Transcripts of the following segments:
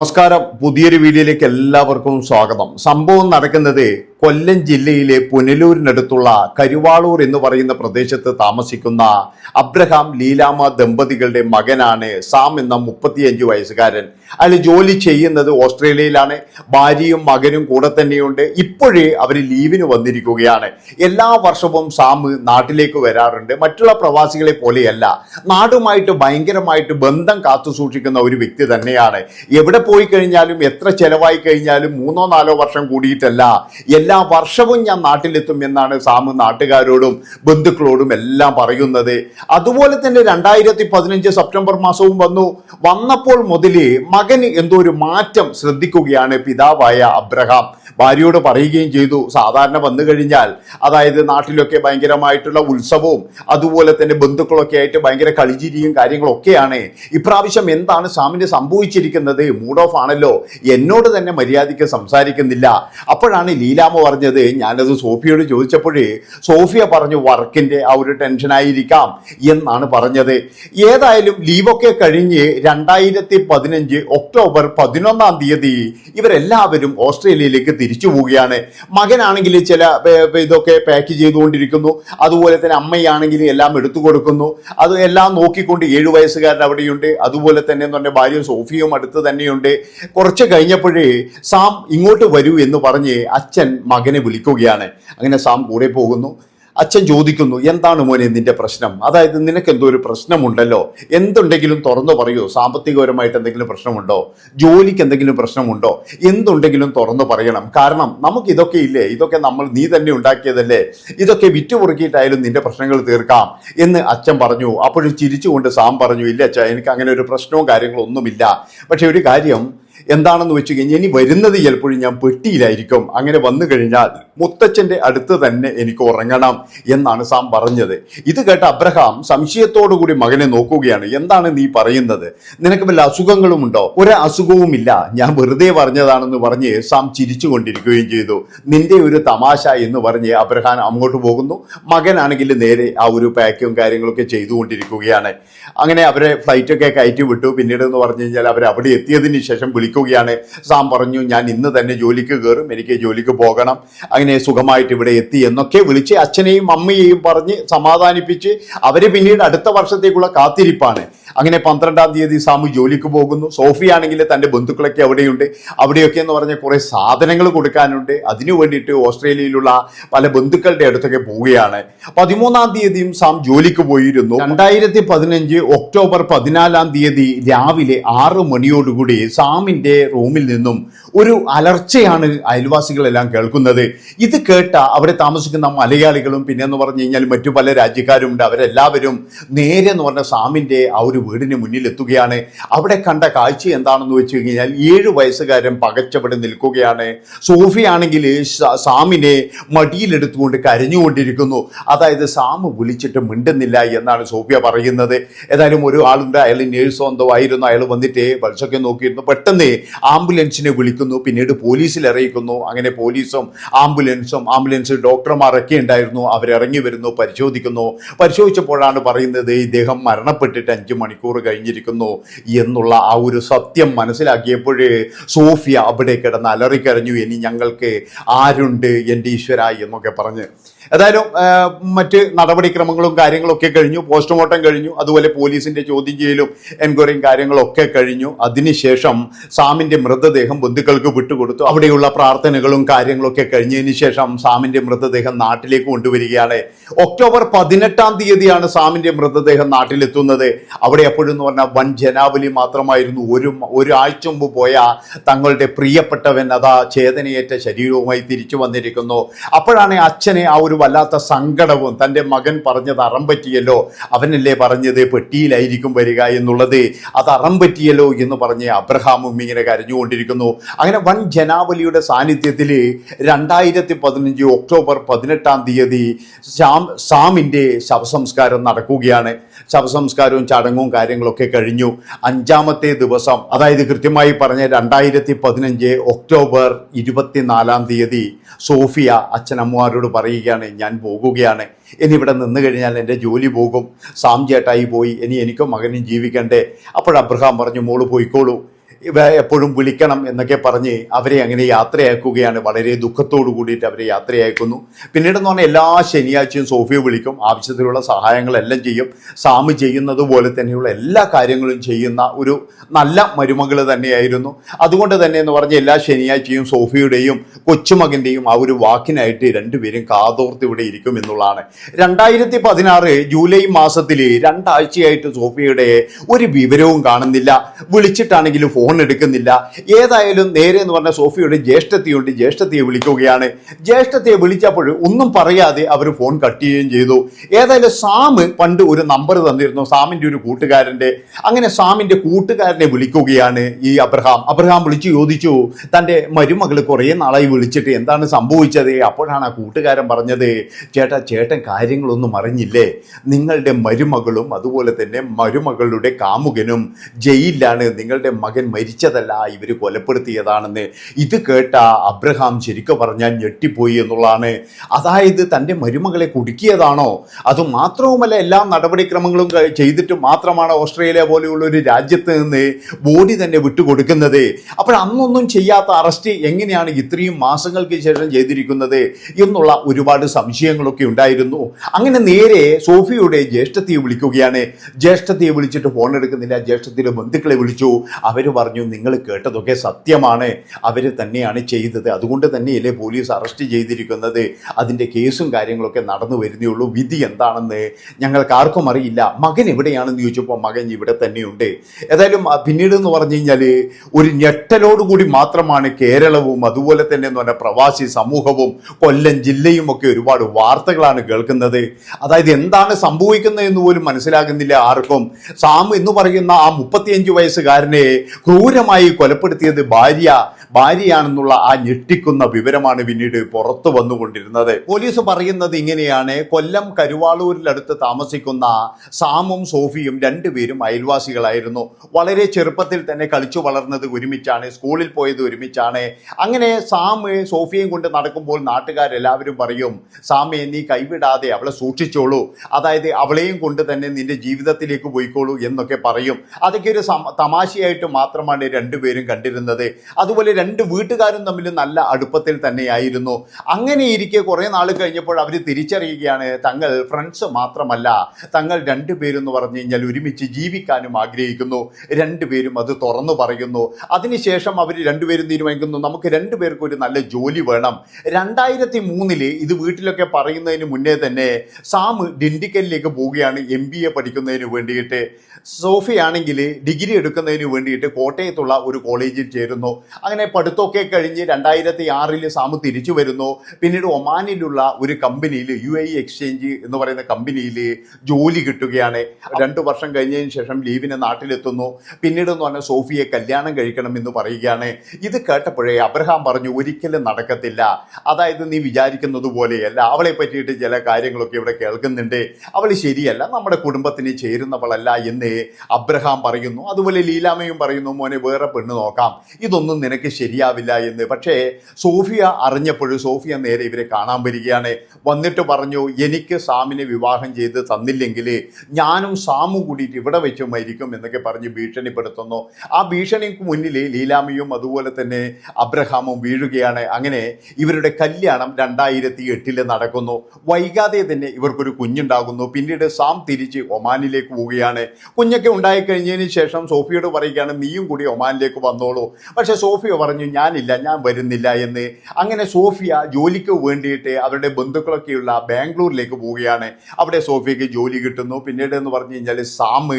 നമസ്കാരം. പുതിയൊരു വീഡിയോയിലേക്ക് എല്ലാവർക്കും സ്വാഗതം. സംഭവം നടക്കുന്നത് കൊല്ലം ജില്ലയിലെ പുനലൂരിനടുത്തുള്ള കരുവാളൂർ എന്ന് പറയുന്ന പ്രദേശത്ത് താമസിക്കുന്ന അബ്രഹാം ലീലാമ ദമ്പതികളുടെ മകനാണ് സാം എന്ന മുപ്പത്തിയഞ്ച് വയസ്സുകാരൻ. അയാൾ ജോലി ചെയ്യുന്നത് ഓസ്ട്രേലിയയിലാണ്. ഭാര്യയും മകനും കൂടെ തന്നെയുണ്ട്. ഇപ്പോഴേ അവർ ലീവിന് വന്നിരിക്കുകയാണ്. എല്ലാ വർഷവും സാം നാട്ടിലേക്ക് വരാറുണ്ട്. മറ്റുള്ള പ്രവാസികളെ പോലെയല്ല. നാടുമായിട്ട് ഭയങ്കരമായിട്ട് ബന്ധം കാത്തു സൂക്ഷിക്കുന്ന ഒരു വ്യക്തി തന്നെയാണ്. എവിടെ പോയി കഴിഞ്ഞാലും എത്ര ചെലവായി കഴിഞ്ഞാലും മൂന്നോ നാലോ വർഷം കൂടിയിട്ടല്ല. എല്ലാ വർഷവും ഞാൻ നാട്ടിലെത്തും എന്നാണ് സാമ് നാട്ടുകാരോടും ബന്ധുക്കളോടും എല്ലാം പറയുന്നത്. അതുപോലെ തന്നെ രണ്ടായിരത്തി പതിനഞ്ച് സെപ്റ്റംബർ മാസവും വന്നു. വന്നപ്പോൾ മുതലേ മകന് എന്തോ ഒരു മാറ്റം ശ്രദ്ധിക്കുകയാണ് പിതാവായ അബ്രഹാം. ഭാര്യയോട് പറയുകയും ചെയ്തു. സാധാരണ വന്നു കഴിഞ്ഞാൽ അതായത് നാട്ടിലൊക്കെ ഭയങ്കരമായിട്ടുള്ള ഉത്സവവും അതുപോലെ തന്നെ ബന്ധുക്കളൊക്കെ ആയിട്ട് ഭയങ്കര കളിചിരിയും കാര്യങ്ങളൊക്കെയാണ്. ഇപ്രാവശ്യം എന്താണ് സാമിന് സംഭവിച്ചിരിക്കുന്നത്? മൂഡ് ഓഫ് ആണല്ലോ. എന്നോട് തന്നെ മര്യാദയ്ക്ക് സംസാരിക്കുന്നില്ല. അപ്പോഴാണ് ലീലാമ്മ പറഞ്ഞത് ഞാനത് സോഫിയോട് ചോദിച്ചപ്പോഴേ സോഫിയ പറഞ്ഞു വർക്കിന്റെ ആ ഒരു ടെൻഷനായിരിക്കാം എന്നാണ് പറഞ്ഞത്. ഏതായാലും ലീവൊക്കെ കഴിഞ്ഞ് രണ്ടായിരത്തി പതിനഞ്ച് ഒക്ടോബർ പതിനൊന്നാം തീയതി ഇവരെല്ലാവരും ഓസ്ട്രേലിയയിലേക്ക് തിരിച്ചു പോവുകയാണ്. മകനാണെങ്കിൽ ചില ഇതൊക്കെ പാക്ക് ചെയ്തുകൊണ്ടിരിക്കുന്നു. അതുപോലെ തന്നെ അമ്മയാണെങ്കിൽ എല്ലാം എടുത്തു കൊടുക്കുന്നു. അത് എല്ലാം നോക്കിക്കൊണ്ട് ഏഴ് വയസ്സുകാരൻ അവിടെയുണ്ട്. അതുപോലെ തന്നെ എന്ന് ഭാര്യ സോഫിയും അടുത്ത് തന്നെയുണ്ട്. കുറച്ച് കഴിഞ്ഞപ്പോഴേ സാം ഇങ്ങോട്ട് വരൂ എന്ന് പറഞ്ഞ് അച്ഛൻ മകനെ വിളിക്കുകയാണ്. അങ്ങനെ സാം കൂടെ പോകുന്നു. അച്ഛൻ ചോദിക്കുന്നു എന്താണ് മോനെ നിന്റെ പ്രശ്നം? അതായത് നിനക്ക് എന്തോ ഒരു പ്രശ്നമുണ്ടല്ലോ. എന്തുണ്ടെങ്കിലും തുറന്നു പറയൂ. സാമ്പത്തികപരമായിട്ട് എന്തെങ്കിലും പ്രശ്നമുണ്ടോ? ജോലിക്ക് എന്തെങ്കിലും പ്രശ്നമുണ്ടോ? എന്തുണ്ടെങ്കിലും തുറന്നു പറയണം. കാരണം നമുക്ക് ഇതൊക്കെ ഇല്ലേ? ഇതൊക്കെ നമ്മൾ നീ തന്നെ ഉണ്ടാക്കിയതല്ലേ? ഇതൊക്കെ വിറ്റുപുറുക്കിയിട്ടായാലും നിന്റെ പ്രശ്നങ്ങൾ തീർക്കാം. എന്ന് അച്ഛൻ പറഞ്ഞു. അപ്പോഴും ചിരിച്ചുകൊണ്ട് സാം പറഞ്ഞു ഇല്ല അച്ഛ എനിക്ക് അങ്ങനെ ഒരു പ്രശ്നവും കാര്യങ്ങളൊന്നുമില്ല. പക്ഷെ ഒരു കാര്യം എന്താണെന്ന് വെച്ച് കഴിഞ്ഞാൽ ഇനി വരുന്നത് ചിലപ്പോഴും ഞാൻ പെട്ടിയിലായിരിക്കും. അങ്ങനെ വന്നു കഴിഞ്ഞാൽ മുത്തച്ഛന്റെ അടുത്ത് തന്നെ എനിക്ക് ഉറങ്ങണം എന്നാണ് സാം പറഞ്ഞത്. ഇത് കേട്ട അബ്രഹാം സംശയത്തോടു കൂടി മകനെ നോക്കുകയാണ്. എന്താണ് നീ പറയുന്നത്? നിനക്ക് വല്ല അസുഖങ്ങളും ഉണ്ടോ? ഒരു അസുഖവുമില്ല. ഞാൻ വെറുതെ പറഞ്ഞതാണെന്ന് പറഞ്ഞ് സാം ചിരിച്ചുകൊണ്ടിരിക്കുകയും ചെയ്തു. നിന്റെ ഒരു തമാശ എന്ന് പറഞ്ഞ് അബ്രഹാം അങ്ങോട്ട് പോകുന്നു. മകനാണെങ്കിൽ നേരെ ആ ഒരു പാക്കും കാര്യങ്ങളൊക്കെ ചെയ്തുകൊണ്ടിരിക്കുകയാണ്. അങ്ങനെ അവരെ ഫ്ലൈറ്റൊക്കെ കയറ്റി വിട്ടു. പിന്നീട് എന്ന് പറഞ്ഞു കഴിഞ്ഞാൽ അവർ അവിടെ എത്തിയതിന് ശേഷം വിളിക്കുകയാണ് സാം പറഞ്ഞു ഞാൻ ഇന്ന് തന്നെ ജോലിക്ക് കയറും എനിക്ക് ജോലിക്ക് പോകണം. അങ്ങനെ സുഖമായിട്ട് ഇവിടെ എത്തി. എന്നൊക്കെ വിളിച്ച് അച്ഛനെയും അമ്മയെയും പറഞ്ഞ് സമാധാനിപ്പിച്ച് അവർ പിന്നീട് അടുത്ത വർഷത്തേക്കുള്ള കാത്തിരിപ്പാണ്. അങ്ങനെ പന്ത്രണ്ടാം തീയതി സാമു ജോലിക്ക് പോകുന്നു. സോഫിയാണെങ്കിൽ തന്റെ ബന്ധുക്കളൊക്കെ അവിടെയുണ്ട്. അവിടെയൊക്കെ എന്ന് പറഞ്ഞാൽ കുറേ സാധനങ്ങൾ കൊടുക്കാനുണ്ട്. അതിനു വേണ്ടിയിട്ട് ഓസ്ട്രേലിയയിലുള്ള പല ബന്ധുക്കളുടെ അടുത്തൊക്കെ പോവുകയാണ്. പതിമൂന്നാം തീയതിയും സാം ജോലിക്ക് പോയിരുന്നു. രണ്ടായിരത്തി പതിനഞ്ച് ഒക്ടോബർ പതിനാലാം തീയതി രാവിലെ ആറ് മണിയോടുകൂടി സാമിന്റെ റൂമിൽ നിന്നും ഒരു അലർച്ചയാണ് അയൽവാസികളെല്ലാം കേൾക്കുന്നത്. ഇത് കേട്ട അവിടെ താമസിക്കുന്ന മലയാളികളും പിന്നെ എന്ന് പറഞ്ഞു കഴിഞ്ഞാൽ മറ്റു പല രാജ്യക്കാരുമുണ്ട്. അവരെല്ലാവരും നേരെ എന്ന് പറഞ്ഞ സാമിന്റെ ആ ഒരു വീടിന് മുന്നിൽ എത്തുകയാണ്. അവിടെ കണ്ട കാഴ്ച എന്താണെന്ന് വെച്ച് കഴിഞ്ഞാൽ ഏഴ് വയസ്സുകാരൻ പകച്ചവിടെ നിൽക്കുകയാണ്. സോഫിയാണെങ്കിൽ സാമിനെ മടിയിലെടുത്തുകൊണ്ട് കരഞ്ഞുകൊണ്ടിരിക്കുന്നു. അതായത് സാമ് വിളിച്ചിട്ട് മിണ്ടുന്നില്ല എന്നാണ് സോഫിയ പറയുന്നത്. ഏതായാലും ഒരു ആളുണ്ട്. അയാൾ നേഴ്സോ എന്തോ ആയിരുന്നു. അയാൾ വന്നിട്ട് പൾസൊക്കെ നോക്കിയിരുന്നു. പെട്ടെന്ന് ആംബുലൻസിനെ വിളിക്കുന്നു പിന്നീട് പോലീസിൽ അറിയിക്കുന്നു. അങ്ങനെ പോലീസും ആംബുലൻസും ആംബുലൻസ് ഡോക്ടർമാരൊക്കെ ഉണ്ടായിരുന്നു. അവരിറങ്ങി വരുന്നു പരിശോധിക്കുന്നു. പരിശോധിച്ചപ്പോഴാണ് പറയുന്നത് ഇദ്ദേഹം മരണപ്പെട്ടിട്ട് അഞ്ച് മണിക്കൂർ കഴിഞ്ഞിരിക്കുന്നു എന്നുള്ള ആ ഒരു സത്യം മനസ്സിലാക്കിയപ്പോഴേ സോഫിയ അവിടെ കിടന്ന് അലറിക്കരഞ്ഞു. ഇനി ഞങ്ങൾക്ക് ആരുണ്ട് എന്റെ ഈശ്വര എന്നൊക്കെ പറഞ്ഞ്. ഏതായാലും മറ്റ് നടപടിക്രമങ്ങളും കാര്യങ്ങളൊക്കെ കഴിഞ്ഞു. പോസ്റ്റ്മോർട്ടം കഴിഞ്ഞു. അതുപോലെ പോലീസിന്റെ ചോദ്യം ചെയ്യലും എൻക്വയറിയും കാര്യങ്ങളൊക്കെ കഴിഞ്ഞു. അതിനുശേഷം സാമിന്റെ മൃതദേഹം ബന്ധുക്കൾക്ക് വിട്ടുകൊടുത്തു. അവിടെയുള്ള പ്രാർത്ഥനകളും കാര്യങ്ങളൊക്കെ കഴിഞ്ഞതിന് ശേഷം സാമിന്റെ മൃതദേഹം നാട്ടിലേക്ക് കൊണ്ടുവരികയാണ്. ഒക്ടോബർ പതിനെട്ടാം തീയതിയാണ് സാമിന്റെ മൃതദേഹം നാട്ടിലെത്തുന്നത്. അവിടെ എപ്പോഴെന്ന് പറഞ്ഞാൽ വൻ ജനാവലി മാത്രമായിരുന്നു. ഒരു ഒരാഴ്ച മുമ്പ് പോയ തങ്ങളുടെ പ്രിയപ്പെട്ടവൻ അതാ ചേതനയേറ്റ ശരീരവുമായി തിരിച്ചു വന്നിരിക്കുന്നു. അപ്പോഴാണ് അച്ഛനെ ആ ഒരു വല്ലാത്ത സങ്കടവും തന്റെ മകൻ പറഞ്ഞത് അറം പറ്റിയല്ലോ അവനല്ലേ പറഞ്ഞത് പെട്ടിയിലായിരിക്കും വരിക എന്നുള്ളത്. അത് അറം പറ്റിയല്ലോ എന്ന് പറഞ്ഞ് അബ്രഹാമും ഇങ്ങനെ കരഞ്ഞുകൊണ്ടിരിക്കുന്നു. അങ്ങനെ വൻ ജനാവലിയുടെ സാന്നിധ്യത്തിൽ രണ്ടായിരത്തി പതിനഞ്ച് ഒക്ടോബർ പതിനെട്ടാം തീയതി ശ്യാം സാമിന്റെ ശവസംസ്കാരം നടക്കുകയാണ്. ശവസംസ്കാരവും ചടങ്ങും കാര്യങ്ങളൊക്കെ കഴിഞ്ഞു. അഞ്ചാമത്തെ ദിവസം അതായത് കൃത്യമായി പറഞ്ഞ രണ്ടായിരത്തി പതിനഞ്ച് ഒക്ടോബർ ഇരുപത്തിനാലാം തീയതി സോഫിയ അച്ഛനമ്മമാരോട് പറയുകയാണ് ഞാൻ പോകുകയാണ്. ഇനി ഇവിടെ നിന്ന് കഴിഞ്ഞാൽ എന്റെ ജോലി പോകും. സാം ചേട്ടായി പോയി. ഇനി എനിക്കും മകനും ജീവിക്കണ്ടേ. അപ്പോൾ അബ്രഹാം പറഞ്ഞു മോൾ പോയിക്കോളൂ. എപ്പോഴും വിളിക്കണം എന്നൊക്കെ പറഞ്ഞ് അവരെ അങ്ങനെ യാത്രയാക്കുകയാണ്. വളരെ ദുഃഖത്തോടു കൂടിയിട്ട് അവരെ യാത്രയാക്കുന്നു. പിന്നീടെന്ന് പറഞ്ഞാൽ എല്ലാ ശനിയാഴ്ചയും സോഫിയെ വിളിക്കും. ആവശ്യത്തിലുള്ള സഹായങ്ങളെല്ലാം ചെയ്യും. സാമ് ചെയ്യുന്നത് പോലെ തന്നെയുള്ള എല്ലാ കാര്യങ്ങളും ചെയ്യുന്ന ഒരു നല്ല മരുമകൾ തന്നെയായിരുന്നു. അതുകൊണ്ട് തന്നെ എന്ന് പറഞ്ഞ എല്ലാ ശനിയാഴ്ചയും സോഫിയുടെയും കൊച്ചുമകന്റെയും ആ ഒരു വാക്കിനായിട്ട് രണ്ടുപേരും കാതോർത്ത് ഇവിടെ ഇരിക്കും എന്നുള്ളതാണ്. രണ്ടായിരത്തി പതിനാറ് ജൂലൈ മാസത്തിൽ രണ്ടാഴ്ചയായിട്ട് സോഫിയുടെ ഒരു വിവരവും കാണുന്നില്ല. വിളിച്ചിട്ടാണെങ്കിലും ഫോൺ എടുക്കുന്നില്ല. ഏതായാലും നേരെ എന്ന് പറഞ്ഞ സോഫിയുടെ ജ്യേഷ്ഠത്തിയുണ്ട്. ജ്യേഷ്ഠത്തിയെ വിളിക്കുകയാണ്. ജ്യേഷ്ഠത്തിയെ വിളിച്ചപ്പോൾ ഒന്നും പറയാതെ അവർ ഫോൺ കട്ട് ചെയ്യുകയും ചെയ്തു. ഏതായാലും സാം പണ്ട് ഒരു നമ്പർ തന്നിരുന്നു. സാമിന്റെ ഒരു കൂട്ടുകാരന്റെ അങ്ങനെ സാമിന്റെ കൂട്ടുകാരനെ വിളിക്കുകയാണ് ഈ അബ്രഹാം. അബ്രഹാം വിളിച്ചു ചോദിച്ചു തന്റെ മരുമകൾ കുറേ നാളായി വിളിച്ചിട്ട് എന്താണ് സംഭവിച്ചത്? അപ്പോഴാണ് ആ കൂട്ടുകാരൻ പറഞ്ഞത് ചേട്ടാ ചേട്ടൻ കാര്യങ്ങളൊന്നും അറിഞ്ഞില്ലേ? നിങ്ങളുടെ മരുമകളും അതുപോലെ തന്നെ മരുമകളുടെ കാമുകനും ജയിലിലാണ്. നിങ്ങളുടെ മകൻ മരിച്ചതല്ല ഇവർ കൊലപ്പെടുത്തിയതാണെന്ന്. ഇത് കേട്ട അബ്രഹാം ശരിക്കും പറഞ്ഞാൽ ഞെട്ടിപ്പോയി എന്നുള്ളതാണ്. അതായത് തന്റെ മരുമകളെ കുടുക്കിയതാണോ? അത് മാത്രവുമല്ല എല്ലാ നടപടിക്രമങ്ങളും ചെയ്തിട്ട് മാത്രമാണ് ഓസ്ട്രേലിയ പോലെയുള്ള ഒരു രാജ്യത്ത് നിന്ന് ബോഡി തന്നെ വിട്ടുകൊടുക്കുന്നത്. അപ്പോൾ അന്നൊന്നും ചെയ്യാത്ത അറസ്റ്റ് എങ്ങനെയാണ് ഇത്രയും മാസങ്ങൾക്ക് ശേഷം ചെയ്തിരിക്കുന്നത് എന്നുള്ള ഒരുപാട് സംശയങ്ങളൊക്കെ ഉണ്ടായിരുന്നു. അങ്ങനെ നേരെ സോഫിയുടെ ജ്യേഷ്ഠത്തിയെ വിളിക്കുകയാണ്. ജ്യേഷ്ഠത്തിയെ വിളിച്ചിട്ട് ഫോൺ എടുക്കുന്നില്ല ജ്യേഷ്ഠത്തിന്റെ ബന്ധുക്കളെ വിളിച്ചു. അവർ പറഞ്ഞു നിങ്ങൾ കേട്ടതൊക്കെ സത്യമാണ്. അവർ തന്നെയാണ് ചെയ്തത്. അതുകൊണ്ട് തന്നെയല്ലേ പോലീസ് അറസ്റ്റ് ചെയ്തിരിക്കുന്നത്. അതിന്റെ കേസും കാര്യങ്ങളൊക്കെ നടന്നു വരുന്നേയുള്ളൂ വിധി എന്താണെന്ന് ഞങ്ങൾക്ക് ആർക്കും അറിയില്ല. മകൻ എവിടെയാണെന്ന് ചോദിച്ചപ്പോൾ മകൻ ഇവിടെ തന്നെയുണ്ട്. ഏതായാലും പിന്നീട് എന്ന് പറഞ്ഞു കഴിഞ്ഞാൽ ഒരു ഞെട്ടലോടുകൂടി മാത്രമാണ് കേരളവും അതുപോലെ തന്നെ എന്ന് പറഞ്ഞാൽ പ്രവാസി സമൂഹവും കൊല്ലം ജില്ലയും ഒക്കെ ഒരുപാട് വാർത്തകളാണ് കേൾക്കുന്നത്. അതായത് എന്താണ് സംഭവിക്കുന്നത് എന്ന് പോലും മനസ്സിലാകുന്നില്ല ആർക്കും. സാം എന്ന് പറയുന്ന ആ മുപ്പത്തിയഞ്ച് വയസ്സുകാരനെ ക്രൂരമായി കൊലപ്പെടുത്തിയത് ഭാര്യ ഭാര്യയാണെന്നുള്ള ആ ഞെട്ടിക്കുന്ന വിവരമാണ് പിന്നീട് പുറത്തു വന്നുകൊണ്ടിരുന്നത്. പോലീസ് പറയുന്നത് ഇങ്ങനെയാണ്. കൊല്ലം കരുവാളൂരിലടുത്ത് താമസിക്കുന്ന സാമും സോഫിയും രണ്ടുപേരും അയൽവാസികളായിരുന്നു. വളരെ ചെറുപ്പത്തിൽ തന്നെ കളിച്ചു വളർന്നത് ഒരുമിച്ചാണ് സ്കൂളിൽ പോയത് ഒരുമിച്ചാണ്. അങ്ങനെ സാം സോഫിയയും കൊണ്ട് നടക്കുമ്പോൾ നാട്ടുകാരെല്ലാവരും പറയും സാമയെ നീ കൈവിടാതെ അവളെ സൂക്ഷിച്ചോളൂ. അതായത് അവളെയും കൊണ്ട് തന്നെ നിന്റെ ജീവിതത്തിലേക്ക് പോയിക്കോളൂ എന്നൊക്കെ പറയും. അതൊക്കെ ഒരു തമാശയായിട്ട് മാത്രമാണ് രണ്ടുപേരും കണ്ടിരുന്നത്. അതുപോലെ രണ്ട് വീട്ടുകാരും തമ്മിൽ നല്ല അടുപ്പത്തിൽ തന്നെയായിരുന്നു. അങ്ങനെ ഇരിക്കെ കുറെ നാൾ കഴിഞ്ഞപ്പോൾ അവർ തിരിച്ചറിയുകയാണ് തങ്ങൾ ഫ്രണ്ട്സ് മാത്രമല്ല തങ്ങൾ രണ്ടുപേരും എന്ന് പറഞ്ഞു കഴിഞ്ഞാൽ ഒരുമിച്ച് ജീവിക്കാനും ആഗ്രഹിക്കുന്നു. രണ്ടുപേരും അത് തുറന്നു പറയുന്നു. അതിനുശേഷം അവർ രണ്ടുപേരും തീരുമാനിക്കുന്നു നമുക്ക് രണ്ടുപേർക്കും ഒരു നല്ല ജോലി വേണം. രണ്ടായിരത്തി മൂന്നിൽ ഇത് വീട്ടിലൊക്കെ പറയുന്നതിന് മുന്നേ തന്നെ സാം ഡിണ്ടിക്കലിലേക്ക് പോവുകയാണ് എം ബി എ പഠിക്കുന്നതിന് വേണ്ടിയിട്ട്. സോഫിയാണെങ്കിൽ ഡിഗ്രി എടുക്കുന്നതിന് വേണ്ടിയിട്ട് കോട്ടയത്തുള്ള ഒരു കോളേജിൽ ചേരുന്നു. അങ്ങനെ പഠിത്തമൊക്കെ കഴിഞ്ഞ് രണ്ടായിരത്തി ആറിൽ സാമു തിരിച്ചു വരുന്നു. പിന്നീട് ഒമാനിലുള്ള ഒരു കമ്പനിയിൽ യു എ എക്സ്ചേഞ്ച് എന്ന് പറയുന്ന കമ്പനിയിൽ ജോലി കിട്ടുകയാണ്. രണ്ടു വർഷം കഴിഞ്ഞതിന് ശേഷം ലീവിന് നാട്ടിലെത്തുന്നു. പിന്നീട് എന്ന് പറഞ്ഞാൽ സോഫിയെ കല്യാണം കഴിക്കണം എന്ന് പറയുകയാണ്. ഇത് കേട്ടപ്പോഴേ അബ്രഹാം പറഞ്ഞു ഒരിക്കലും നടക്കത്തില്ല. അതായത് നീ വിചാരിക്കുന്നത് പോലെയല്ല. അവളെ പറ്റിയിട്ട് ചില കാര്യങ്ങളൊക്കെ ഇവിടെ കേൾക്കുന്നുണ്ട്. അവൾ ശരിയല്ല. നമ്മുടെ കുടുംബത്തിന് ചേരുന്നവളല്ല എന്ന് അബ്രഹാം പറയുന്നു അതുപോലെ ലീലാമയും പറയുന്നു മോനെ വേറെ പെണ്ണ് നോക്കാം. ഇതൊന്നും നിനക്ക് ശരിയാവില്ല എന്ന്. പക്ഷേ സോഫിയ അറിഞ്ഞപ്പോൾ സോഫിയ നേരെ ഇവരെ കാണാൻ വരികയാണ്. വന്നിട്ട് പറഞ്ഞു എനിക്ക് സാമിനെ വിവാഹം ചെയ്ത് തന്നില്ലെങ്കിൽ ഞാനും സാമും കൂടിയിട്ട് ഇവിടെ വെച്ച് മരിക്കും എന്നൊക്കെ പറഞ്ഞ് ഭീഷണിപ്പെടുത്തുന്നു. ആ ഭീഷണിക്ക് മുന്നിൽ ലീലാമയും അതുപോലെ തന്നെ അബ്രഹാമും വീഴുകയാണ്. അങ്ങനെ ഇവരുടെ കല്യാണം രണ്ടായിരത്തി എട്ടിൽ നടക്കുന്നു. വൈകാതെ തന്നെ ഇവർക്കൊരു കുഞ്ഞുണ്ടാകുന്നു. പിന്നീട് സാം തിരിച്ച് ഒമാനിലേക്ക് പോവുകയാണ്. കുഞ്ഞൊക്കെ ഉണ്ടായിക്കഴിഞ്ഞതിന് ശേഷം സോഫിയോട് പറയുകയാണ് നീയും കൂടി ഒമാനിലേക്ക് വന്നോളൂ. പക്ഷേ സോഫിയ പറഞ്ഞു ഞാനില്ല ഞാൻ വരുന്നില്ല എന്ന്. അങ്ങനെ സോഫിയ ജോലിക്ക് വേണ്ടിയിട്ട് അവരുടെ ബന്ധുക്കളൊക്കെയുള്ള ബാംഗ്ലൂരിലേക്ക് പോവുകയാണ്. അവിടെ സോഫിയക്ക് ജോലി കിട്ടുന്നു. പിന്നീട് എന്ന് പറഞ്ഞു കഴിഞ്ഞാൽ സാമ്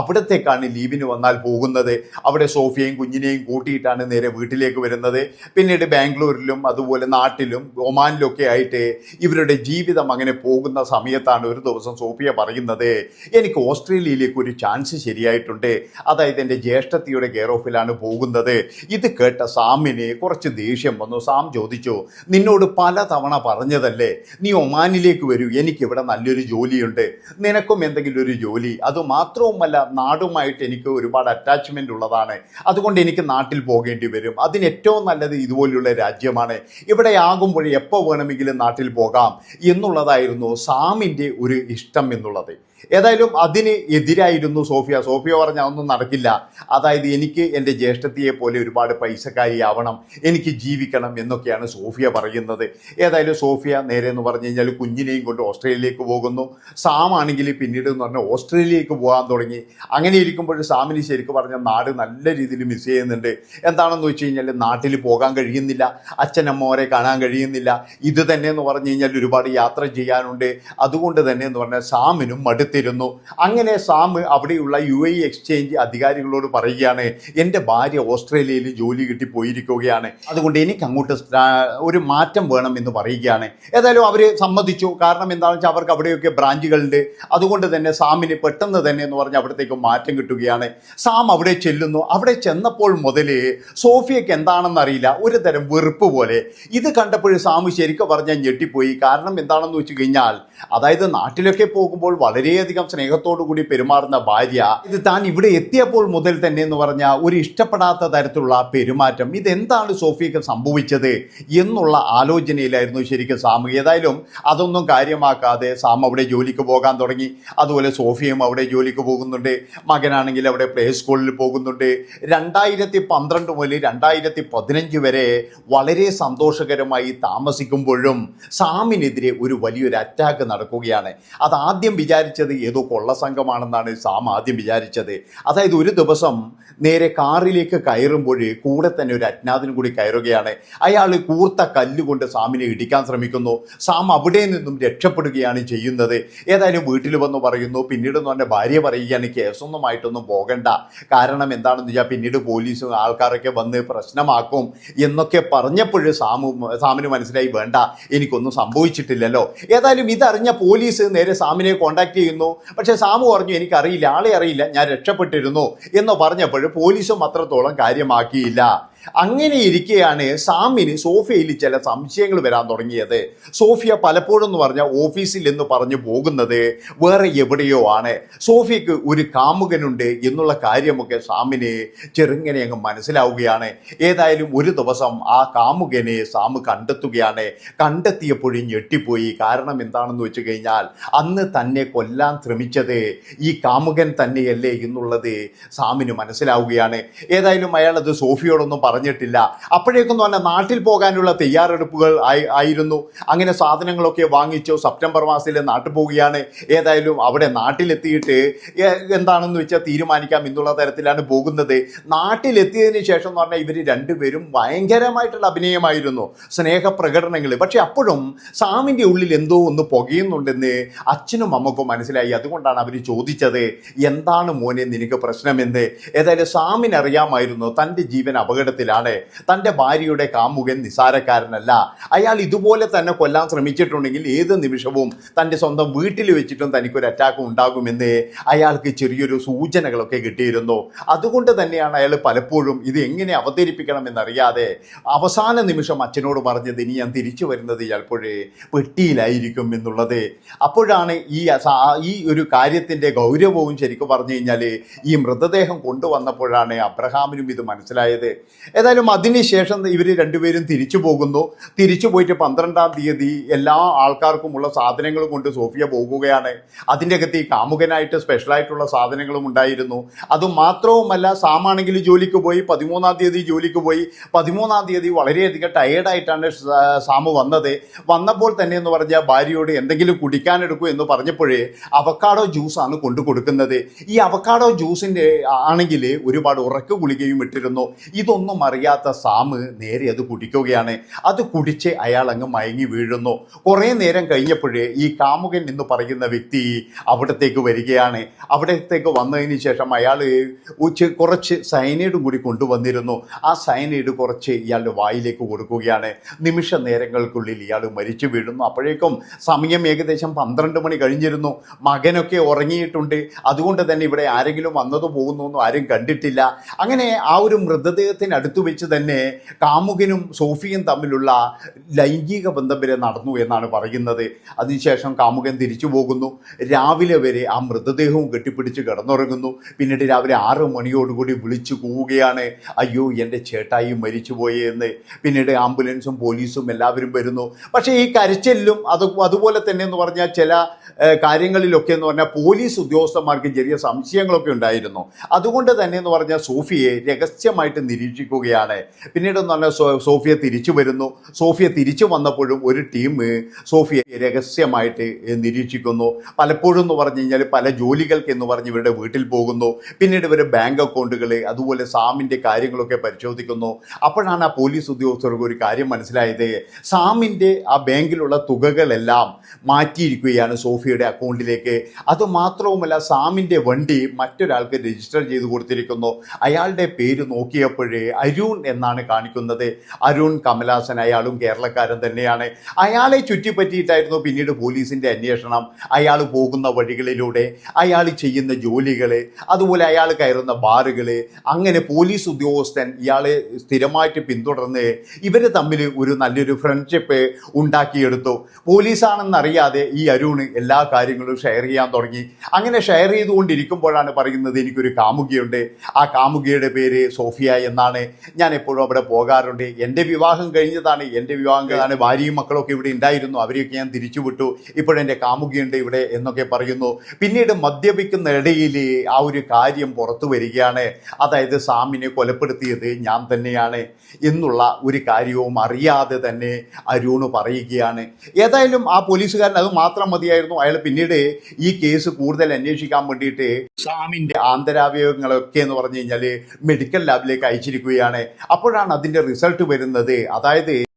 അവിടത്തേക്കാണ് ലീവിന് വന്നാൽ പോകുന്നത്. അവിടെ സോഫിയയും കുഞ്ഞിനെയും കൂട്ടിയിട്ടാണ് നേരെ വീട്ടിലേക്ക് വരുന്നത്. പിന്നീട് ബാംഗ്ലൂരിലും അതുപോലെ നാട്ടിലും ഒമാനിലൊക്കെ ആയിട്ട് ഇവരുടെ ജീവിതം അങ്ങനെ പോകുന്ന സമയത്താണ് ഒരു ദിവസം സോഫിയ പറയുന്നത് എനിക്ക് ഓസ്ട്രേലിയയിലേക്ക് ഒരു ചാൻസ് ശരിയായിട്ടുണ്ട്. അതായത് എന്റെ ജ്യേഷ്ഠത്തിയുടെ കെയർ ഓഫിലാണ് പോകുന്നത്. ഇത് കേട്ട സാമിന് കുറച്ച് ദേഷ്യം വന്നു. സാം ചോദിച്ചു നിന്നോട് പല തവണ പറഞ്ഞതല്ലേ? നീ ഒമാനിലേക്ക് വരൂ. എനിക്കിവിടെ നല്ലൊരു ജോലിയുണ്ട്. നിനക്കും എന്തെങ്കിലും ഒരു ജോലി. അത് മാത്രവുമല്ല നാടുമായിട്ട് എനിക്ക് ഒരുപാട് അറ്റാച്ച്മെന്റ് ഉള്ളതാണ്. അതുകൊണ്ട് എനിക്ക് നാട്ടിൽ പോകേണ്ടി വരും. അതിന് ഏറ്റവും നല്ലത് ഇതുപോലെയുള്ള രാജ്യമാണ്. ഇവിടെ ആകുമ്പോൾ എപ്പോൾ വേണമെങ്കിലും നാട്ടിൽ പോകാം എന്നുള്ളതായിരുന്നു സാമിന്റെ ഒരു ഇഷ്ടം എന്നുള്ളത്. ഏതായാലും അതിന് എതിരായിരുന്നു സോഫിയ. സോഫിയ പറഞ്ഞ അതൊന്നും നടക്കില്ല. അതായത് എനിക്ക് എന്റെ ജ്യേഷ്ഠത്തിയെ പോലെ ഒരുപാട് പൈസക്കാരിയാവണം. എനിക്ക് ജീവിക്കണം എന്നൊക്കെയാണ് സോഫിയ പറയുന്നത്. ഏതായാലും സോഫിയ നേരെ എന്ന് പറഞ്ഞു കഴിഞ്ഞാൽ കുഞ്ഞിനെയും കൊണ്ട് ഓസ്ട്രേലിയയിലേക്ക് പോകുന്നു. സാം ആണെങ്കിൽ പിന്നീട് എന്ന് പറഞ്ഞാൽ ഓസ്ട്രേലിയയിലേക്ക് പോകാൻ തുടങ്ങി. അങ്ങനെ ഇരിക്കുമ്പോൾ സാമിന് ശരിക്കും പറഞ്ഞാൽ നാട് നല്ല രീതിയിൽ മിസ് ചെയ്യുന്നുണ്ട്. എന്താണെന്ന് വെച്ച് കഴിഞ്ഞാൽ നാട്ടിൽ പോകാൻ കഴിയുന്നില്ല. അച്ഛനമ്മോരെ കാണാൻ കഴിയുന്നില്ല. ഇത് തന്നെ എന്ന് പറഞ്ഞു കഴിഞ്ഞാൽ ഒരുപാട് യാത്ര ചെയ്യാനുണ്ട്. അതുകൊണ്ട് തന്നെ എന്ന് പറഞ്ഞാൽ സാമിനും മടുത്തിരുന്നു അങ്ങനെ സാം അവിടെയുള്ള യു എ എക്സ്ചേഞ്ച് അധികാരികളോട് പറയുകയാണ് എന്റെ ഭാര്യ ഓസ്ട്രേലിയയിൽ ജോലി കിട്ടി പോയിരിക്കുകയാണ്. അതുകൊണ്ട് എനിക്ക് അങ്ങോട്ട് ഒരു മാറ്റം വേണം എന്ന് പറയുകയാണ്. ഏതായാലും അവർ സമ്മതിച്ചു. കാരണം എന്താണെന്ന് വെച്ചാൽ അവർക്ക് അവിടെയൊക്കെ ബ്രാഞ്ചുകളുണ്ട്. അതുകൊണ്ട് തന്നെ സാമിന് പെട്ടെന്ന് തന്നെ എന്ന് പറഞ്ഞ് അവിടത്തേക്ക് മാറ്റം കിട്ടുകയാണ്. സാം അവിടെ ചെല്ലുന്നു. അവിടെ ചെന്നപ്പോൾ മുതൽ സോഫിയക്ക് എന്താണെന്ന് അറിയില്ല. ഒരു തരം വെറുപ്പ് പോലെ. ഇത് കണ്ടപ്പോൾ സാമു ശരിക്കും പറഞ്ഞാൽ ഞെട്ടിപ്പോയി. കാരണം എന്താണെന്ന് വെച്ച് കഴിഞ്ഞാൽ അതായത് നാട്ടിലൊക്കെ പോകുമ്പോൾ വളരെയധികം സ്നേഹത്തോടു കൂടി പെരുമാറുന്ന ഭാര്യ ഇത് താൻ ഇവിടെ എത്തിയപ്പോൾ മുതൽ തന്നെ എന്ന് പറഞ്ഞ ഒരു ഇഷ്ടപ്പെടാത്ത തരത്തിലുള്ള പെരുമാറ്റം. ഇതെന്താണ് സോഫിയക്ക് സംഭവിച്ചത് എന്നുള്ള ആലോചനയിലായിരുന്നു ശരിക്കും സാമു. ഏതായാലും അതൊന്നും കാര്യമാക്കാതെ സാം അവിടെ ജോലിക്ക് പോകാൻ തുടങ്ങി. അതുപോലെ സോഫിയയും അവിടെ ജോലിക്ക് പോകുന്നുണ്ട്. മകനാണെങ്കിൽ അവിടെ പ്ലേ സ്കൂളിൽ പോകുന്നുണ്ട്. രണ്ടായിരത്തി പന്ത്രണ്ട് മുതൽ രണ്ടായിരത്തി പതിനഞ്ച് വരെ വളരെ സന്തോഷകരമായി താമസിക്കുമ്പോഴും സാമിനെതിരെ ഒരു വലിയൊരു അറ്റാക്ക് നടക്കുകയാണ്. അത് ആദ്യം വിചാരിച്ചത് ഏതോ കൊള്ള സംഘമാണെന്നാണ് സാം ആദ്യം വിചാരിച്ചത്. അതായത് ഒരു ദിവസം നേരെ കാറിലേക്ക് കയറുമ്പോൾ കൂടെ തന്നെ ഒരു അജ്ഞാതനും കൂടി കയറുകയാണ്. അയാൾ കൂർത്ത കല്ലുകൊണ്ട് സാമിനെ ഇടിക്കാൻ ശ്രമിക്കുന്നു. സാം അവിടെ നിന്നും രക്ഷപ്പെടുകയാണ് ചെയ്യുന്നത്. ഏതായാലും വീട്ടിൽ വന്ന് പറയുന്നു പിന്നീട് എന്ന് പറഞ്ഞാൽ ഭാര്യ പറയുകയാണ് കേസൊന്നുമായിട്ടൊന്നും പോകണ്ട. കാരണം എന്താണെന്ന് വെച്ചാൽ പിന്നീട് പോലീസും ആൾക്കാരൊക്കെ വന്ന് പ്രശ്നമാക്കും. എന്നൊക്കെ പറഞ്ഞപ്പോഴും സാമു സാമിന് മനസ്സിലായി വേണ്ട എനിക്കൊന്നും സംഭവിച്ചിട്ടില്ലല്ലോ. ഏതായാലും ഇതറിഞ്ഞ പോലീസ് നേരെ സാമിനെ കോണ്ടാക്ട് ചെയ്യുന്നു. പക്ഷെ സാമു പറഞ്ഞു എനിക്കറിയില്ല ആളെ അറിയില്ല ഞാൻ രക്ഷപ്പെട്ടിരുന്നു എന്ന് പറഞ്ഞപ്പോൾ പോലീസും അത്രത്തോളം കാര്യമാക്കിയില്ല. അങ്ങനെ ഇരിക്കെയാണ് സാമിന് സോഫിയയിൽ ചില സംശയങ്ങൾ വരാൻ തുടങ്ങിയത്. സോഫിയ പലപ്പോഴും എന്ന് പറഞ്ഞാൽ ഓഫീസിൽ എന്ന് പറഞ്ഞു പോകുന്നത് വേറെ എവിടെയോ ആണ്. സോഫിയക്ക് ഒരു കാമുകനുണ്ട് എന്നുള്ള കാര്യമൊക്കെ സാമിന് ചെറുങ്ങനെ അങ്ങ് മനസ്സിലാവുകയാണ്. ഏതായാലും ഒരു ദിവസം ആ കാമുകനെ സാമ് കണ്ടെത്തുകയാണ്. കണ്ടെത്തിയപ്പോഴും ഞെട്ടിപ്പോയി. കാരണം എന്താണെന്ന് വെച്ച് കഴിഞ്ഞാൽ അന്ന് തന്നെ കൊല്ലാൻ ശ്രമിച്ചത് ഈ കാമുകൻ തന്നെയല്ലേ എന്നുള്ളത് സാമിന് മനസ്സിലാവുകയാണ്. ഏതായാലും അയാൾ അത് സോഫിയോടൊന്നും പറഞ്ഞിട്ടില്ല. അപ്പോഴേക്കൊന്നും പറഞ്ഞാൽ നാട്ടിൽ പോകാനുള്ള തയ്യാറെടുപ്പുകൾ ആയി ആയിരുന്നു. അങ്ങനെ സാധനങ്ങളൊക്കെ വാങ്ങിച്ചു. സെപ്റ്റംബർ മാസത്തിൽ നാട്ടിൽ പോവുകയാണ്. ഏതായാലും അവിടെ നാട്ടിലെത്തിയിട്ട് എന്താണെന്ന് വെച്ചാൽ തീരുമാനിക്കാം എന്നുള്ള തരത്തിലാണ് പോകുന്നത്. നാട്ടിലെത്തിയതിന് ശേഷം എന്ന് പറഞ്ഞാൽ ഇവർ രണ്ടുപേരും ഭയങ്കരമായിട്ടുള്ള അഭിനയമായിരുന്നു. സ്നേഹപ്രകടനങ്ങൾ. പക്ഷെ അപ്പോഴും സാമിന്റെ ഉള്ളിൽ എന്തോ ഒന്ന് പുകയുന്നുണ്ടെന്ന് അച്ഛനും അമ്മക്കും മനസ്സിലായി. അതുകൊണ്ടാണ് അവർ ചോദിച്ചത് എന്താണ് മോനെ നിനക്ക് പ്രശ്നമെന്ന്? ഏതായാലും സാമിനറിയാമായിരുന്നു. തന്റെ ജീവൻ അപകടത്തിലാണ് തന്റെ ഭാര്യയുടെ കാമുകൻ നിസാരക്കാരനല്ല. അയാൾ ഇതുപോലെ തന്നെ കൊല്ലാൻ ശ്രമിച്ചിട്ടുണ്ടെങ്കിൽ ഏത് നിമിഷവും തന്റെ സ്വന്തം വീട്ടിൽ വെച്ചിട്ടും തനിക്കൊരു അറ്റാക്ക് ഉണ്ടാകുമെന്ന് അയാൾക്ക് ചെറിയൊരു സൂചനകളൊക്കെ കിട്ടിയിരുന്നു. അതുകൊണ്ട് തന്നെയാണ് അയാൾ പലപ്പോഴും ഇത് എങ്ങനെ അവതരിപ്പിക്കണമെന്നറിയാതെ അവസാന നിമിഷം അച്ഛനോട് പറഞ്ഞത് ഇനി ഞാൻ തിരിച്ചു വരുന്നത് ചിലപ്പോഴേ പെട്ടിയിലായിരിക്കും എന്നുള്ളത്. അപ്പോഴാണ് ഈ ഈ ഒരു കാര്യത്തിന്റെ ഗൗരവവും ശരിക്കും പറഞ്ഞു കഴിഞ്ഞാൽ ഈ മൃതദേഹം കൊണ്ടുവന്നപ്പോഴാണ് അബ്രഹാമിനും ഇത് മനസ്സിലായത്. ഏതായാലും അതിനുശേഷം ഇവർ രണ്ടുപേരും തിരിച്ചു പോകുന്നു. തിരിച്ചു പോയിട്ട് പന്ത്രണ്ടാം തീയതി എല്ലാ ആൾക്കാർക്കുമുള്ള സാധനങ്ങൾ കൊണ്ട് സോഫിയ പോകുകയാണ്. അതിന്റെ അകത്ത് ഈ കാമുകനായിട്ട് സ്പെഷ്യലായിട്ടുള്ള സാധനങ്ങളും ഉണ്ടായിരുന്നു. അതുമാത്രവുമല്ല സാമാണെങ്കിൽ ജോലിക്ക് പോയി പതിമൂന്നാം തീയതി ജോലിക്ക് പോയി. പതിമൂന്നാം തീയതി വളരെയധികം ടയേർഡായിട്ടാണ് സാമു വന്നത്. വന്നപ്പോൾ തന്നെ എന്ന് പറഞ്ഞാൽ ഭാര്യയോട് എന്തെങ്കിലും കുടിക്കാനെടുക്കൂ എന്ന് പറഞ്ഞപ്പോഴേ അവക്കാടോ ജ്യൂസാണ് കൊണ്ടു കൊടുക്കുന്നത്. ഈ അവക്കാടോ ജ്യൂസിന്റെ ആണെങ്കിൽ ഒരുപാട് ഉറക്ക ഗുളികയും ഇട്ടിരുന്നു. ഇതൊന്നും അറിയാത്ത സാമ് നേരെ അത് കുടിക്കുകയാണ്. അത് കുടിച്ച് അയാൾ അങ്ങ് മയങ്ങി വീഴുന്നു. കുറേ നേരം കഴിഞ്ഞപ്പോഴേ ഈ കാമുകൻ എന്ന് പറയുന്ന വ്യക്തി അവിടത്തേക്ക് വരികയാണ്. അവിടത്തേക്ക് വന്നതിന് ശേഷം അയാൾ കുറച്ച് സൈനൈഡും കൂടി കൊണ്ടുവന്നിരുന്നു. ആ സൈനൈഡ് കുറച്ച് ഇയാളുടെ വായിലേക്ക് കൊടുക്കുകയാണ്. നിമിഷ നേരങ്ങൾക്കുള്ളിൽ ഇയാൾ മരിച്ചു വീഴുന്നു. അപ്പോഴേക്കും സമയം ഏകദേശം പന്ത്രണ്ട് മണി കഴിഞ്ഞിരുന്നു. മകനൊക്കെ ഉറങ്ങിയിട്ടുണ്ട്. അതുകൊണ്ട് തന്നെ ഇവിടെ ആരെങ്കിലും വന്നതോ പോകുന്നോ ഒന്നും ആരും കണ്ടിട്ടില്ല. അങ്ങനെ ആ ഒരു മൃതദേഹത്തിന് അടുത്ത് വെച്ച് തന്നെ കാമുകനും സോഫിയും തമ്മിലുള്ള ലൈംഗിക ബന്ധം വരെ നടന്നു എന്നാണ് പറയുന്നത്. അതിനുശേഷം കാമുകൻ തിരിച്ചു പോകുന്നു. രാവിലെ വരെ ആ മൃതദേഹവും കെട്ടിപ്പിടിച്ച് കിടന്നുറങ്ങുന്നു. പിന്നീട് രാവിലെ ആറ് മണിയോടുകൂടി വിളിച്ചു പോവുകയാണ് അയ്യോ എന്റെ ചേട്ടായി മരിച്ചുപോയേ എന്ന്. പിന്നീട് ആംബുലൻസും പോലീസും എല്ലാവരും വരുന്നു. പക്ഷേ ഈ കരച്ചിലും അത് അതുപോലെ തന്നെ എന്ന് പറഞ്ഞാൽ ചില കാര്യങ്ങളിലൊക്കെ എന്ന് പറഞ്ഞാൽ പോലീസ് ഉദ്യോഗസ്ഥന്മാർക്ക് ചെറിയ സംശയങ്ങളൊക്കെ ഉണ്ടായിരുന്നു. അതുകൊണ്ട് തന്നെ എന്ന് പറഞ്ഞാൽ സോഫിയെ രഹസ്യമായിട്ട് നിരീക്ഷിക്കുകയാണ് പിന്നീട് സോ- സോഫിയ തിരിച്ചു വരുന്നു. സോഫിയ തിരിച്ചു വന്നപ്പോഴും ഒരു ടീം സോഫിയ രഹസ്യമായിട്ട് നിരീക്ഷിക്കുന്നു. പലപ്പോഴും എന്ന് പറഞ്ഞു കഴിഞ്ഞാൽ പല ജോലികൾക്ക് എന്ന് പറഞ്ഞ് ഇവരുടെ വീട്ടിൽ പോകുന്നു. പിന്നീട് ഇവർ ബാങ്ക് അക്കൗണ്ടുകൾ അതുപോലെ സാമിന്റെ കാര്യങ്ങളൊക്കെ പരിശോധിക്കുന്നു. അപ്പോഴാണ് ആ പോലീസ് ഉദ്യോഗസ്ഥർക്ക് ഒരു കാര്യം മനസ്സിലായത്. സാമിന്റെ ആ ബാങ്കിലുള്ള തുകകളെല്ലാം മാറ്റിയിരിക്കുകയാണ് സോഫിയയുടെ അക്കൗണ്ടിലേക്ക്. അത് മാത്രവുമല്ല സാമിന്റെ വണ്ടി മറ്റൊരാൾക്ക് രജിസ്റ്റർ ചെയ്ത് കൊടുത്തിരിക്കുന്നു. അയാളുടെ പേര് നോക്കിയപ്പോഴേ അരുൺ എന്നാണ് കാണിക്കുന്നത്. അരുൺ കമലാസൻ അയാളും കേരളക്കാരൻ തന്നെയാണ്. അയാളെ ചുറ്റിപ്പറ്റിയിട്ടായിരുന്നു പിന്നീട് പോലീസിന്റെ അന്വേഷണം. അയാൾ പോകുന്ന വഴികളിലൂടെ അയാൾ ചെയ്യുന്ന ജോലികൾ അതുപോലെ അയാൾ കയറുന്ന ബാറുകൾ അങ്ങനെ പോലീസ് ഉദ്യോഗസ്ഥൻ ഇയാളെ സ്ഥിരമായിട്ട് പിന്തുടർന്ന് ഇവർ തമ്മിൽ ഒരു നല്ലൊരു ഫ്രണ്ട്ഷിപ്പ് ഉണ്ടാക്കിയെടുത്തു. പോലീസാണെന്നറിയാതെ ഈ അരുൺ എല്ലാ കാര്യങ്ങളും ഷെയർ ചെയ്യാൻ തുടങ്ങി. അങ്ങനെ ഷെയർ ചെയ്തുകൊണ്ടിരിക്കുമ്പോഴാണ് പറയുന്നത് എനിക്കൊരു കാമുകിയുണ്ട്. ആ കാമുകിയുടെ പേര് സോഫിയ എന്നാണ്. ഞാൻ എപ്പോഴും അവിടെ പോകാറുണ്ട്. എന്റെ വിവാഹം കഴിഞ്ഞതാണ്. എന്റെ വിവാഹം കഴിഞ്ഞാണ് ഭാര്യയും മക്കളൊക്കെ ഇവിടെ ഉണ്ടായിരുന്നു. അവരെയൊക്കെ ഞാൻ തിരിച്ചു വിട്ടു ഇപ്പോഴെന്റെ കാമുകിയുണ്ട് ഇവിടെ എന്നൊക്കെ പറയുന്നു. പിന്നീട് മദ്യപിക്കുന്ന ഇടയിൽ ആ ഒരു കാര്യം പുറത്തു വരികയാണ്. അതായത് സാമിനെ കൊലപ്പെടുത്തിയത് ഞാൻ തന്നെയാണ് എന്നുള്ള ഒരു കാര്യവും അറിയാതെ തന്നെ അരുണ് പറയുകയാണ്. ഏതായാലും ആ പോലീസുകാരൻ അത് മാത്രം മതിയായിരുന്നു. അയാൾ പിന്നീട് ഈ കേസ് കൂടുതൽ അന്വേഷിക്കാൻ വേണ്ടിയിട്ട് സാമിന്റെ ആന്തരാവയവങ്ങളൊക്കെ എന്ന് പറഞ്ഞു കഴിഞ്ഞാൽ മെഡിക്കൽ ലാബിലേക്ക് അയച്ചിരിക്കുകയാണ് അപ്പോഴാണ് അതിന്റെ റിസൾട്ട് വരുന്നത്. അതായത്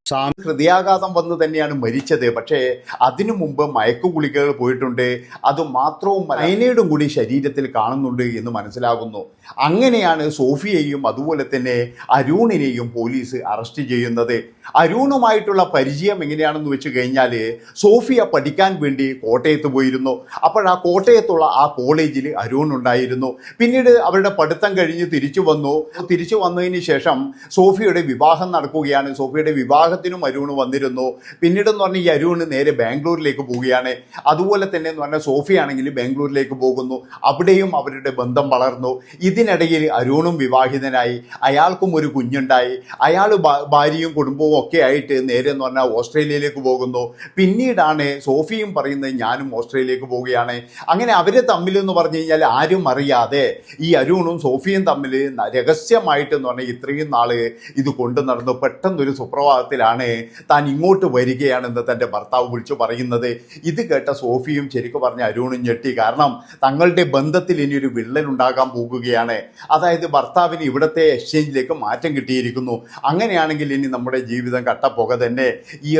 ഹൃദയാഘാതം വന്ന് തന്നെയാണ് മരിച്ചത്. പക്ഷേ അതിനു മുമ്പ് മയക്കുഗുളികകൾ പോയിട്ടുണ്ട്. അത് മാത്രവും മൈനയുടെ കൂടി ശരീരത്തിൽ കാണുന്നുണ്ട് എന്ന് മനസ്സിലാകുന്നു. അങ്ങനെയാണ് സോഫിയയെയും അതുപോലെ തന്നെ അരുണിനെയും പോലീസ് അറസ്റ്റ് ചെയ്യുന്നത്. അരുണുമായിട്ടുള്ള പരിചയം എങ്ങനെയാണെന്ന് വെച്ച് കഴിഞ്ഞാൽ സോഫിയ പഠിക്കാൻ വേണ്ടി കോട്ടയത്ത് പോയിരുന്നു. അപ്പോൾ ആ കോട്ടയത്തുള്ള ആ കോളേജിൽ അരുൺ ഉണ്ടായിരുന്നു പിന്നീട് അവരുടെ പഠിത്തം കഴിഞ്ഞ് തിരിച്ചു വന്നു. തിരിച്ചു വന്നതിന് ശേഷം സോഫിയയുടെ വിവാഹം നടക്കുകയാണ്. സോഫിയയുടെ വിവാഹത്തിനും അരുൺ വന്നിരുന്നു. പിന്നീടെന്ന് പറഞ്ഞാൽ ഈ അരുണ് നേരെ ബാംഗ്ലൂരിലേക്ക് പോവുകയാണ്. അതുപോലെ തന്നെ എന്ന് പറഞ്ഞാൽ സോഫിയ ആണെങ്കിൽ ബാംഗ്ലൂരിലേക്ക് പോകുന്നു. അവിടെയും അവരുടെ ബന്ധം വളർന്നു. ഇതിനിടയിൽ അരുണും വിവാഹിതനായി. അയാൾക്കും ഒരു കുഞ്ഞുണ്ടായി. അയാൾ ഭാര്യയും കുടുംബവും ഒക്കെ ആയിട്ട് നേരെ എന്ന് പറഞ്ഞാൽ ഓസ്ട്രേലിയയിലേക്ക് പോകുന്നു. പിന്നീടാണ് സോഫിയും പറയുന്നത് ഞാനും ഓസ്ട്രേലിയയിലേക്ക് പോവുകയാണ്. അങ്ങനെ അവരെ തമ്മിൽ എന്ന് പറഞ്ഞു കഴിഞ്ഞാൽ ആരും അറിയാതെ ഈ അരുണും സോഫിയും തമ്മിൽ രഹസ്യമായിട്ട് എന്ന് പറഞ്ഞാൽ ഇത്രയും നാൾ ഇത് കൊണ്ടു നടന്നു. പെട്ടെന്നൊരു സുപ്രഭാതത്തിലാണ് താൻ ഇങ്ങോട്ട് വരികയാണെന്ന് തന്റെ ഭർത്താവ് വിളിച്ചു പറയുന്നത്. ഇത് കേട്ട സോഫിയും ശരിക്കും പറഞ്ഞ അരുണും ഞെട്ടി. കാരണം തങ്ങളുടെ ബന്ധത്തിൽ ഇനി ഒരു വിള്ളൽ ഉണ്ടാകാൻ പോകുകയാണ്. അതായത് ഭർത്താവിന് ഇവിടത്തെ എക്സ്ചേഞ്ചിലേക്ക് മാറ്റം കിട്ടിയിരിക്കുന്നു. അങ്ങനെയാണെങ്കിൽ ഇനി നമ്മുടെ ജീവിതം കട്ടപ്പുക തന്നെ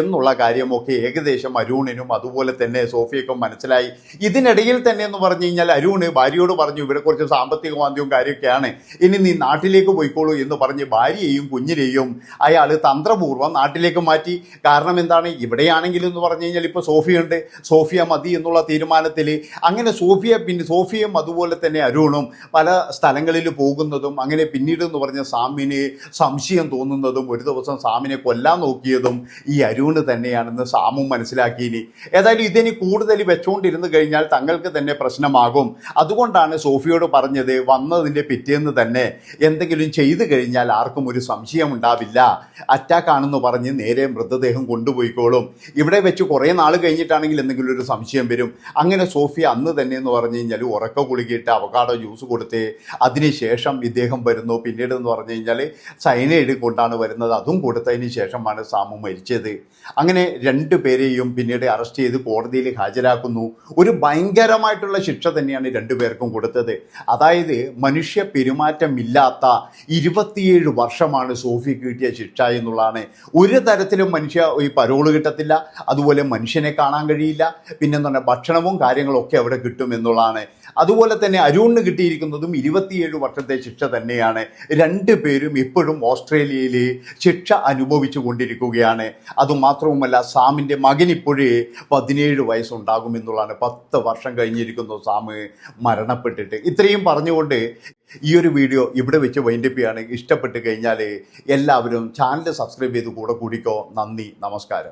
എന്നുള്ള കാര്യമൊക്കെ ഏകദേശം അരുണിനും അതുപോലെ തന്നെ സോഫിയക്കും മനസ്സിലായി. ഇതിനിടയിൽ തന്നെ എന്ന് പറഞ്ഞു കഴിഞ്ഞാൽ അരുണ് ഭാര്യയോട് പറഞ്ഞു ഇവിടെ കുറച്ച് സാമ്പത്തിക മാന്ദ്യവും കാര്യമൊക്കെയാണ്. ഇനി നീ നാട്ടിലേക്ക് പോയിക്കോളൂ എന്ന് പറഞ്ഞ് ഭാര്യയെയും കുഞ്ഞിനെയും അയാൾ തന്ത്രപൂർവം നാട്ടിലേക്ക് മാറ്റി. കാരണം എന്താണ്? ഇവിടെയാണെങ്കിൽ എന്ന് പറഞ്ഞു കഴിഞ്ഞാൽ ഇപ്പോൾ സോഫിയുണ്ട്. സോഫിയ മതി എന്നുള്ള തീരുമാനത്തിൽ അങ്ങനെ സോഫിയ പിന്നെ സോഫിയും അതുപോലെ തന്നെ അരുണും പല സ്ഥലങ്ങളിൽ പോകുന്നതും അങ്ങനെ പിന്നീട് എന്ന് പറഞ്ഞ സാമിന് സംശയം തോന്നുന്നതും ഒരു ദിവസം സാമിനെ കൊല്ലാൻ നോക്കിയതും ഈ അരുണ് തന്നെയാണെന്ന് സാമു മനസ്സിലാക്കിയിനി. ഏതായാലും ഇതിനി കൂടുതൽ വെച്ചുകൊണ്ടിരുന്നു കഴിഞ്ഞാൽ തങ്ങൾക്ക് തന്നെ പ്രശ്നമാകും. അതുകൊണ്ടാണ് സോഫിയോട് പറഞ്ഞത് വന്നതിന്റെ പിറ്റേന്ന് തന്നെ എന്തെങ്കിലും ചെയ്തു കഴിഞ്ഞാൽ ആർക്കും ഒരു സംശയം ഉണ്ടാവില്ല അറ്റാക്കാണെന്ന് പറഞ്ഞ് നേരെ മൃതദേഹം കൊണ്ടുപോയിക്കോളും. ഇവിടെ വെച്ച് കുറേ നാൾ കഴിഞ്ഞിട്ടാണെങ്കിൽ എന്തെങ്കിലും ഒരു സംശയം വരും. അങ്ങനെ സോഫിയ അന്ന് തന്നെ എന്ന് പറഞ്ഞു കഴിഞ്ഞാൽ ഉറക്ക കുളിക്കിയിട്ട് അവകാടോ ജ്യൂസ് കൊടുത്ത് അതിനുശേഷം ഇദ്ദേഹം വരുന്നു. പിന്നീട് എന്ന് പറഞ്ഞു കഴിഞ്ഞാൽ സൈനൈഡ് കൊണ്ടാണ് വരുന്നത്. അതും കൊടുത്തതിന് ശേഷമാണ് സാമു മരിച്ചത്. അങ്ങനെ രണ്ടു പേരെയും പിന്നീട് അറസ്റ്റ് ചെയ്ത് കോടതിയിൽ ഹാജരാക്കുന്നു. ഒരു ഭയങ്കരമായിട്ടുള്ള ശിക്ഷ തന്നെയാണ് രണ്ടുപേർക്കും കൊടുത്തത്. അതായത് മനുഷ്യ പെരുമാറ്റമില്ലാത്ത ഇരുപത്തിയേഴ് വർഷമാണ് സോഫി കിട്ടിയ ശിക്ഷ എന്നുള്ളതാണ്. ഒരു തരത്തിലും മനുഷ്യ ഈ പരോൾ കിട്ടത്തില്ല. അതുപോലെ മനുഷ്യനെ കാണാൻ കഴിയില്ല. പിന്നെ എന്ന് പറഞ്ഞാൽ ഭക്ഷണവും കാര്യങ്ങളൊക്കെ അവിടെ കിട്ടും എന്നുള്ളതാണ്. അതുപോലെ തന്നെ അരുണിന് കിട്ടിയിരിക്കുന്നതും ഇരുപത്തിയേഴ് വർഷത്തെ ശിക്ഷ തന്നെയാണ്. രണ്ട് പേരും ഇപ്പോഴും ഓസ്ട്രേലിയയിൽ ശിക്ഷ അനുഭവിച്ചു കൊണ്ടിരിക്കുകയാണ്. അതുമാത്രവുമല്ല സാമിന്റെ മകൻ ഇപ്പോഴേ പതിനേഴ് വയസ്സുണ്ടാകും എന്നുള്ളതാണ്. പത്ത് വർഷം കഴിഞ്ഞിരിക്കുന്നു സാമ് മരണപ്പെട്ടിട്ട്. ഇത്രയും പറഞ്ഞുകൊണ്ട് ഈ ഒരു വീഡിയോ ഇവിടെ വെച്ച് വൈൻഡപ്പിയാണ് ഇഷ്ടപ്പെട്ട് കഴിഞ്ഞാൽ എല്ലാവരും ചാനൽ സബ്സ്ക്രൈബ് ചെയ്ത് കൂടെ കൂടിക്കോ. നന്ദി നമസ്കാരം.